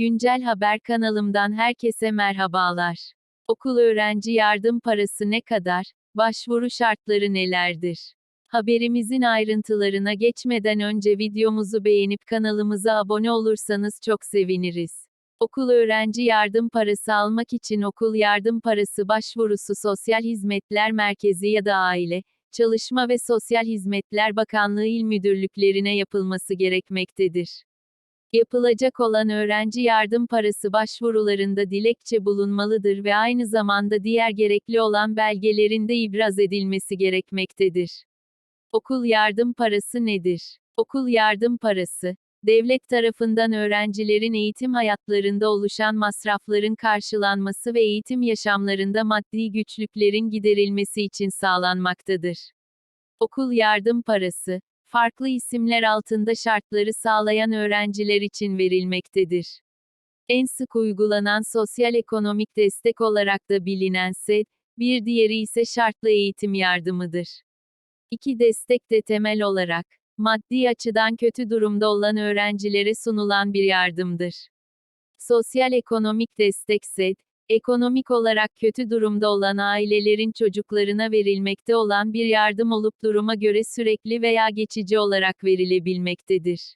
Güncel Haber kanalımdan herkese merhabalar. Okul öğrenci yardım parası ne kadar? Başvuru şartları nelerdir? Haberimizin ayrıntılarına geçmeden önce videomuzu beğenip kanalımıza abone olursanız çok seviniriz. Okul öğrenci yardım parası almak için okul yardım parası başvurusu Sosyal Hizmetler Merkezi ya da Aile, Çalışma ve Sosyal Hizmetler Bakanlığı il müdürlüklerine yapılması gerekmektedir. Yapılacak olan öğrenci yardım parası başvurularında dilekçe bulunmalıdır ve aynı zamanda diğer gerekli olan belgelerin de ibraz edilmesi gerekmektedir. Okul yardım parası nedir? Okul yardım parası, devlet tarafından öğrencilerin eğitim hayatlarında oluşan masrafların karşılanması ve eğitim yaşamlarında maddi güçlüklerin giderilmesi için sağlanmaktadır. Okul yardım parası, farklı isimler altında şartları sağlayan öğrenciler için verilmektedir. En sık uygulanan sosyal ekonomik destek olarak da bilinen SED, bir diğeri ise şartlı eğitim yardımıdır. İki destek de temel olarak, maddi açıdan kötü durumda olan öğrencilere sunulan bir yardımdır. Sosyal ekonomik destek SED, ekonomik olarak kötü durumda olan ailelerin çocuklarına verilmekte olan bir yardım olup duruma göre sürekli veya geçici olarak verilebilmektedir.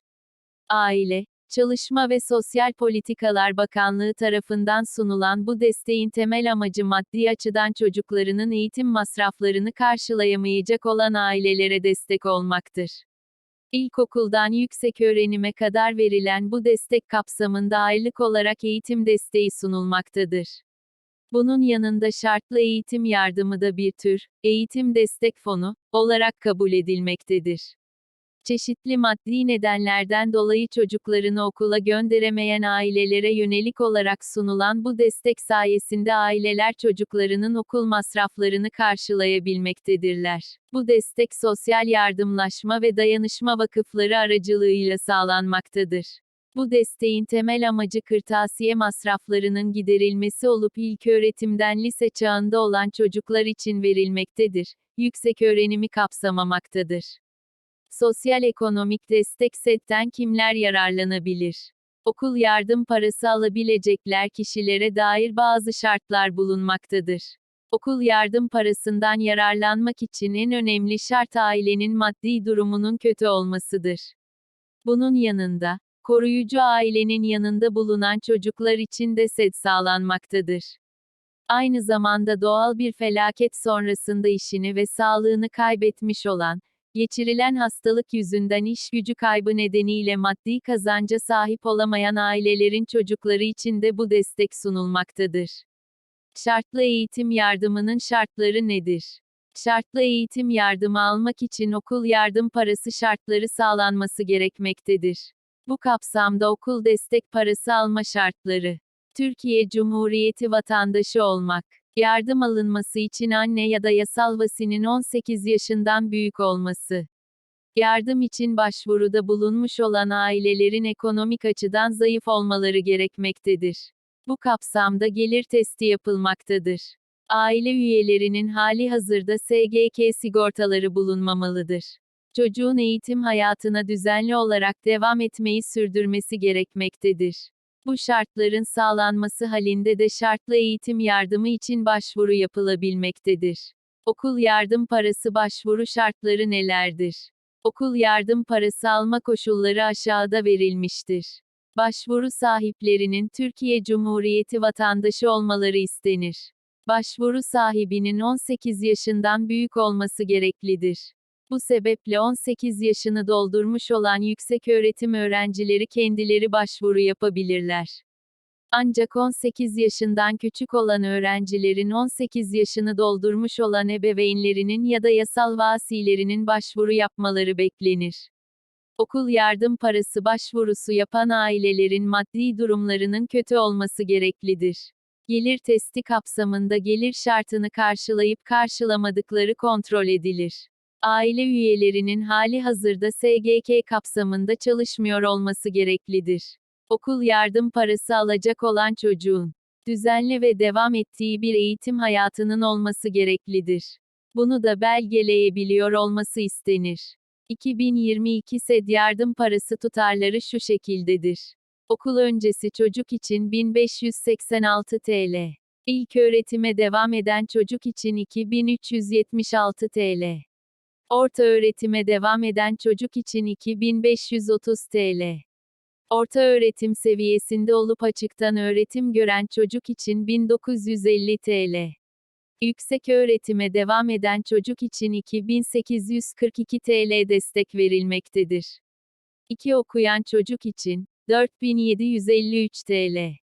Aile, Çalışma ve Sosyal Politikalar Bakanlığı tarafından sunulan bu desteğin temel amacı maddi açıdan çocuklarının eğitim masraflarını karşılayamayacak olan ailelere destek olmaktır. İlkokuldan yükseköğrenime kadar verilen bu destek kapsamında aylık olarak eğitim desteği sunulmaktadır. Bunun yanında şartlı eğitim yardımı da bir tür, eğitim destek fonu, olarak kabul edilmektedir. Çeşitli maddi nedenlerden dolayı çocuklarını okula gönderemeyen ailelere yönelik olarak sunulan bu destek sayesinde aileler çocuklarının okul masraflarını karşılayabilmektedirler. Bu destek sosyal yardımlaşma ve dayanışma vakıfları aracılığıyla sağlanmaktadır. Bu desteğin temel amacı kırtasiye masraflarının giderilmesi olup ilköğretimden lise çağında olan çocuklar için verilmektedir. Yükseköğrenimi kapsamamaktadır. Sosyal ekonomik destek setten kimler yararlanabilir? Okul yardım parası alabilecekler kişilere dair bazı şartlar bulunmaktadır. Okul yardım parasından yararlanmak için en önemli şart ailenin maddi durumunun kötü olmasıdır. Bunun yanında, koruyucu ailenin yanında bulunan çocuklar için de set sağlanmaktadır. Aynı zamanda doğal bir felaket sonrasında işini ve sağlığını kaybetmiş olan, geçirilen hastalık yüzünden iş gücü kaybı nedeniyle maddi kazanca sahip olamayan ailelerin çocukları için de bu destek sunulmaktadır. Şartlı eğitim yardımının şartları nedir? Şartlı eğitim yardımı almak için okul yardım parası şartları sağlanması gerekmektedir. Bu kapsamda okul destek parası alma şartları. Türkiye Cumhuriyeti vatandaşı olmak. Yardım alınması için anne ya da yasal vasinin 18 yaşından büyük olması. Yardım için başvuruda bulunmuş olan ailelerin ekonomik açıdan zayıf olmaları gerekmektedir. Bu kapsamda gelir testi yapılmaktadır. Aile üyelerinin hali hazırda SGK sigortaları bulunmamalıdır. Çocuğun eğitim hayatına düzenli olarak devam etmeyi sürdürmesi gerekmektedir. Bu şartların sağlanması halinde de şartlı eğitim yardımı için başvuru yapılabilmektedir. Okul yardım parası başvuru şartları nelerdir? Okul yardım parası alma koşulları aşağıda verilmiştir. Başvuru sahiplerinin Türkiye Cumhuriyeti vatandaşı olmaları istenir. Başvuru sahibinin 18 yaşından büyük olması gereklidir. Bu sebeple 18 yaşını doldurmuş olan yükseköğretim öğrencileri kendileri başvuru yapabilirler. Ancak 18 yaşından küçük olan öğrencilerin 18 yaşını doldurmuş olan ebeveynlerinin ya da yasal vasilerinin başvuru yapmaları beklenir. Okul yardım parası başvurusu yapan ailelerin maddi durumlarının kötü olması gereklidir. Gelir testi kapsamında gelir şartını karşılayıp karşılamadıkları kontrol edilir aile üyelerinin hali hazırda SGK kapsamında çalışmıyor olması gereklidir. Okul yardım parası alacak olan çocuğun düzenli ve devam ettiği bir eğitim hayatının olması gereklidir. Bunu da belgeleyebiliyor olması istenir. 2022 SED yardım parası tutarları şu şekildedir. Okul öncesi çocuk için 1586 TL. İlk öğretime devam eden çocuk için 2376 TL. Orta öğretime devam eden çocuk için 2530 TL. Orta öğretim seviyesinde olup açıktan öğretim gören çocuk için 1950 TL. Yüksek öğretime devam eden çocuk için 2842 TL destek verilmektedir. 2 okuyan çocuk için 4753 TL.